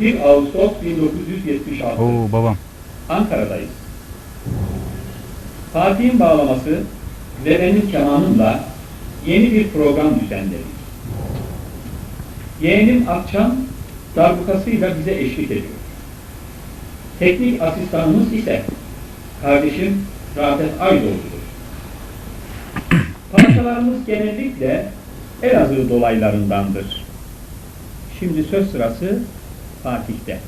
1 Ağustos 1976. Oo babam. Ankara'dayız. Fatih'in bağlaması ve benim kemanımla yeni bir program düzenledik. Yeğenim Akçam darbukasıyla bize eşlik ediyor. Teknik asistanımız ise kardeşim Rafet Aydoğdu'dur. Parçalarımız genellikle Elazığ dolaylarındandır. Şimdi söz sırası Fatih'te.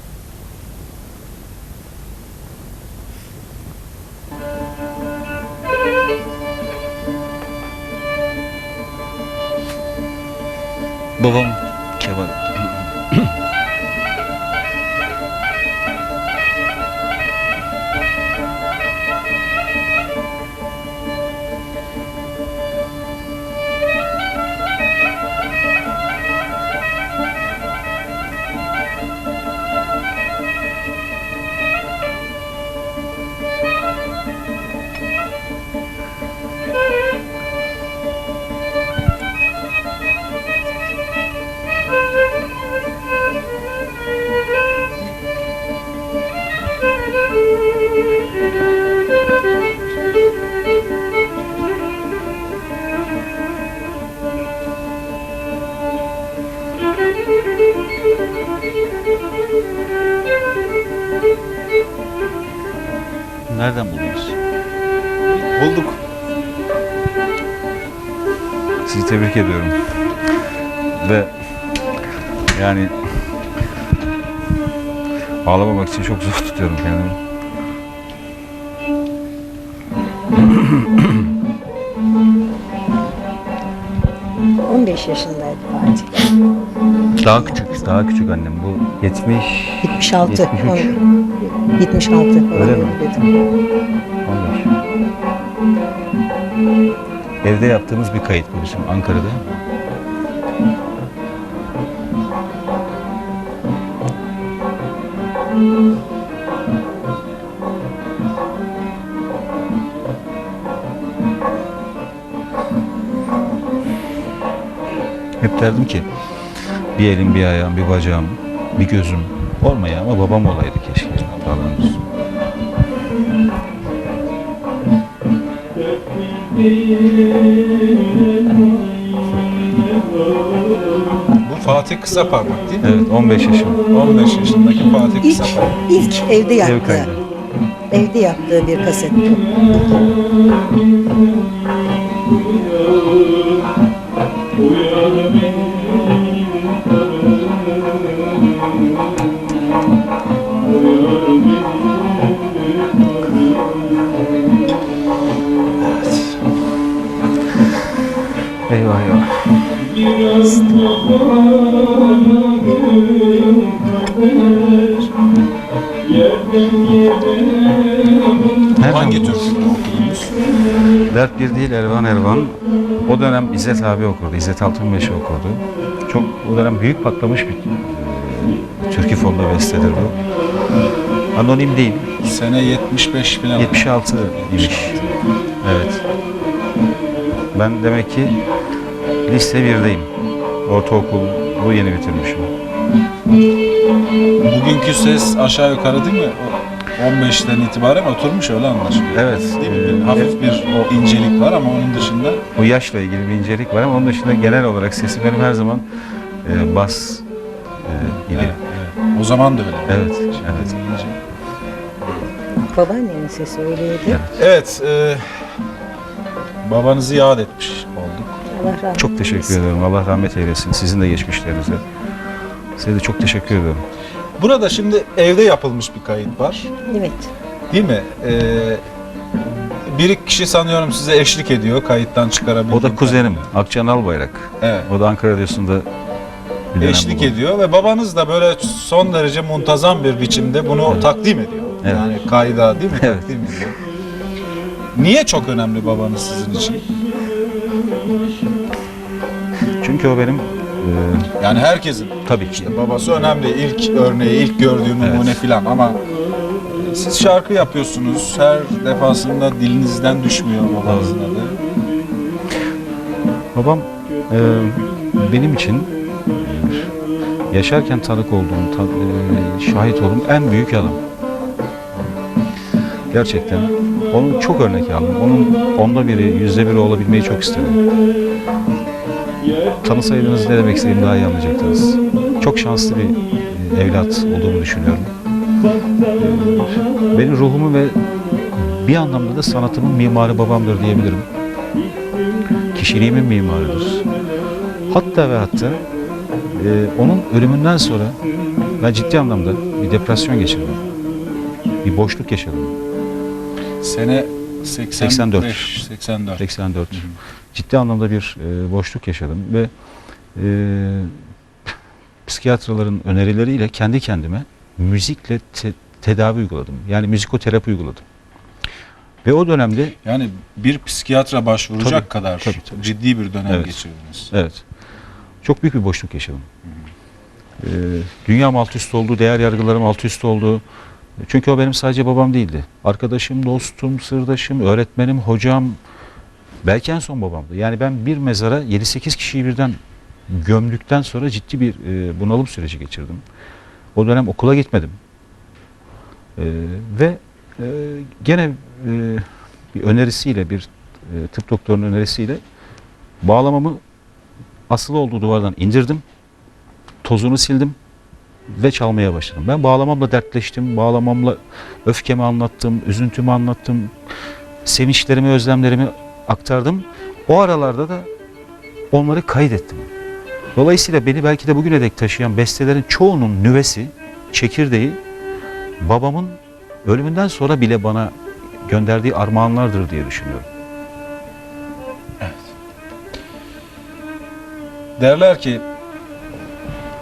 Babam Kemal. Nereden buldunuz? Bulduk. Sizi tebrik ediyorum. Ve yani ağlamamak için çok zor tutuyorum kendimi. Hı. 15 yaşındaydı Fatih. Daha küçük, daha küçük annem. Bu 70 76. 73. on- 76 falan Öyle mi? dedim. 15. Evde yaptığımız bir kayıt bu bizim Ankara'da. Hep derdim ki bir elim, bir ayağım, bir bacağım, bir gözüm olmaya ama babam olaydı keşke. Allah'ın olsun. Bu Fatih Kısa Parmak değil mi? Evet 15 yaşım. 15 yaşındaki Fatih İlk, Kısa Parmak. ilk evde Ev yaptığı, kaydı. evde yaptığı bir kaset bu. Eyvah eyvah. Nereden Hangi türkü okudunuz? Dert bir değil Ervan Ervan. O dönem İzzet abi okurdu. İzzet Altınmeşe okurdu. Çok o dönem büyük patlamış bir türkü fonda bestedir bu. Anonim değil. Sene 75 falan. 76 imiş. Evet. Ben demek ki lise 1'deyim. Ortaokulu yeni bitirmişim. Bugünkü ses aşağı yukarı değil mi? O 15'ten itibaren oturmuş öyle anlaşılıyor. Evet. Değil mi? Ee, hafif bir o incelik var ama onun dışında Bu yaşla ilgili bir incelik var ama onun dışında genel olarak sesim benim her zaman e, bas e, gibi. evet, evet. o zaman da öyle. Evet, Şimdi evet. iyice. Babaannemin sesi öyleydi. Evet. Evet, e, babanızı yad etmiş olduk. Allah rahmet Çok teşekkür eylesin. ederim. Allah rahmet eylesin. Sizin de geçmişlerinize. Size de çok teşekkür ederim. Burada şimdi evde yapılmış bir kayıt var. Evet. Değil mi? Ee, bir iki kişi sanıyorum size eşlik ediyor kayıttan çıkarabildiğim O da kuzenim. kadarıyla. Akcan Albayrak. Evet. O da Ankara Radyosu'nda bir dönem Eşlik bulundu. ediyor ve babanız da böyle son derece muntazam bir biçimde bunu takdim ediyor. Evet. Yani kayda değil mi? Evet. Takdim ediyor. Niye çok önemli babanız sizin için? Çünkü o benim e, Yani herkesin tabii ki. babası önemli. İlk örneği, ilk gördüğü numune Evet. filan ama siz şarkı yapıyorsunuz. Her defasında dilinizden düşmüyor babanızın adı. Babam e, benim için yaşarken tanık olduğum, ta- e, şahit olduğum en büyük adam. Gerçekten. Onun çok örnek aldım. Onun onda biri, yüzde biri olabilmeyi çok isterim. Tanısaydınız ne demek istediğimi daha iyi anlayacaktınız. Çok şanslı bir e, evlat olduğumu düşünüyorum. E, Benim ruhumu ve bir anlamda da sanatımın mimarı babamdır diyebilirim. Kişiliğimin mimarıdır. Hatta ve hatta e, onun ölümünden sonra ben ciddi anlamda bir depresyon geçirdim. Bir boşluk yaşadım. Sene 85, 84. 84. 84. Ciddi anlamda bir e, boşluk yaşadım ve e, psikiyatrların önerileriyle kendi kendime müzikle te- tedavi uyguladım. Yani müzikoterapi uyguladım. Ve o dönemde Yani bir psikiyatra başvuracak Tabii, kadar tabii, tabii. ciddi bir dönem Evet. geçirdiniz. Evet. Çok büyük bir boşluk yaşadım. Ee, dünyam alt üst oldu, değer yargılarım alt üst oldu. Çünkü o benim sadece babam değildi. Arkadaşım, dostum, sırdaşım, öğretmenim, hocam, belki en son babamdı. Yani ben bir mezara 7-8 kişiyi birden gömdükten sonra ciddi bir e, bunalım süreci geçirdim. O dönem okula gitmedim. Ee, ve e, gene e, bir önerisiyle, bir e, tıp doktorunun önerisiyle bağlamamı asılı olduğu duvardan indirdim. Tozunu sildim ve çalmaya başladım. Ben bağlamamla dertleştim. Bağlamamla öfkemi anlattım, üzüntümü anlattım. Sevinçlerimi, özlemlerimi aktardım. O aralarda da onları kaydettim. Dolayısıyla beni belki de bugüne dek taşıyan bestelerin çoğunun nüvesi, çekirdeği babamın ölümünden sonra bile bana gönderdiği armağanlardır diye düşünüyorum. Derler ki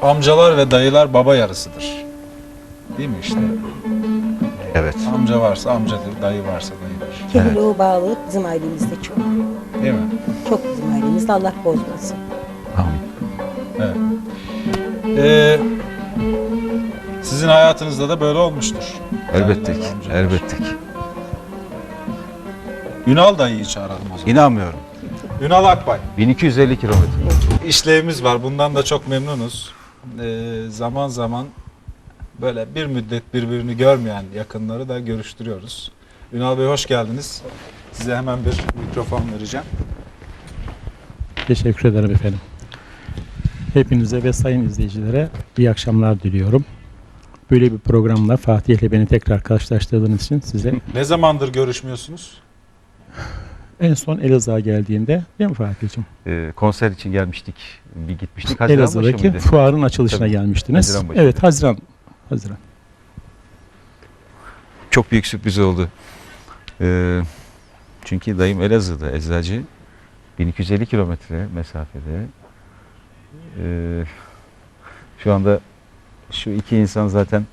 amcalar ve dayılar baba yarısıdır. Değil mi işte? Evet. Amca varsa amcadır, dayı varsa dayıdır. O bağlılık bizim ailemizde çok. Değil mi? Çok bizim ailemizde Allah bozmasın. Amin. Evet. Ee, sizin hayatınızda da böyle olmuştur. Elbette ki. Dayılar, amcalar. Elbette ki. Ünal dayıyı çağıralım o zaman. İnanmıyorum. Ünal Akbay. 1250 kilometre. İşlevimiz var. Bundan da çok memnunuz. Ee, zaman zaman böyle bir müddet birbirini görmeyen yakınları da görüştürüyoruz. Ünal Bey hoş geldiniz. Size hemen bir mikrofon vereceğim. Teşekkür ederim efendim. Hepinize ve sayın izleyicilere iyi akşamlar diliyorum. Böyle bir programla Fatih ile beni tekrar karşılaştırdığınız için size Ne zamandır görüşmüyorsunuz? En son Elazığ'a geldiğinde değil mi Fatih'ciğim? Ee, konser için gelmiştik. Bir gitmiştik. Haziran başı Elazığ'daki mıydı? fuarın açılışına Tabii. gelmiştiniz. Haziran başı. evet Haziran. Haziran. Çok büyük sürpriz oldu. Ee, çünkü dayım Elazığ'da eczacı. 1250 kilometre mesafede. Ee, şu anda şu iki insan zaten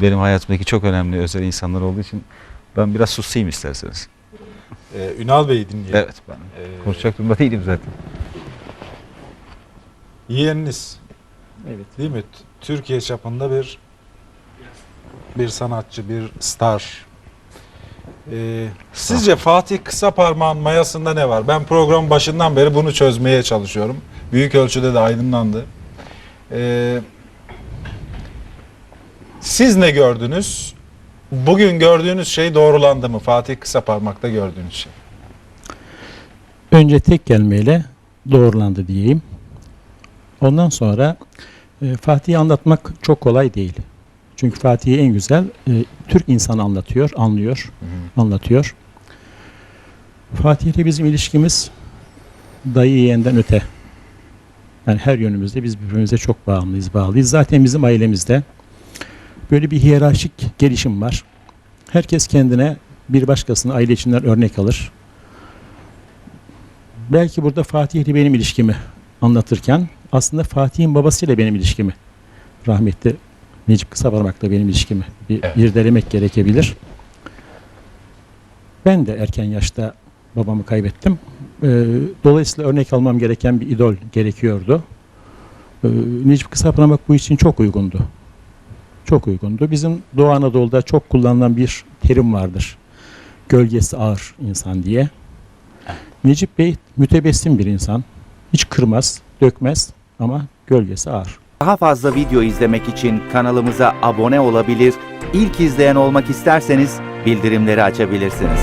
benim hayatımdaki çok önemli özel insanlar olduğu için ben biraz susayım isterseniz. Ee, Ünal Bey'i dinleyelim. Evet ben Ee, konuşacak durumda değilim zaten. yeğeniniz Evet. değil mi? T- Türkiye çapında bir bir sanatçı, bir star. Ee, sizce Fatih Kısa Parmağın mayasında ne var? Ben program başından beri bunu çözmeye çalışıyorum. Büyük ölçüde de aydınlandı. Ee, siz ne gördünüz? Bugün gördüğünüz şey doğrulandı mı? Fatih Kısa Parmak'ta gördüğünüz şey. Önce tek kelimeyle doğrulandı diyeyim. Ondan sonra e, Fatih'i anlatmak çok kolay değil. Çünkü Fatih'i en güzel e, Türk insanı anlatıyor, anlıyor, anlatıyor. Fatih ile bizim ilişkimiz dayı yeğenden öte. Yani her yönümüzde biz birbirimize çok bağımlıyız, bağlıyız. Zaten bizim ailemizde böyle bir hiyerarşik gelişim var. Herkes kendine bir başkasını aile içinden örnek alır. Belki burada Fatih ile benim ilişkimi anlatırken aslında Fatih'in babasıyla benim ilişkimi rahmetli Necip Kısaparmak'la benim ilişkimi bir Evet. irdelemek gerekebilir. Ben de erken yaşta babamı kaybettim. Ee, dolayısıyla örnek almam gereken bir idol gerekiyordu. Ee, Necip Kısaparmak bu için çok uygundu. Çok uygundu. Bizim Doğu Anadolu'da çok kullanılan bir terim vardır. Gölgesi ağır insan diye. Necip Bey mütebessim bir insan. Hiç kırmaz, dökmez ama gölgesi ağır. Daha fazla video izlemek için kanalımıza abone olabilir, ilk izleyen olmak isterseniz bildirimleri açabilirsiniz.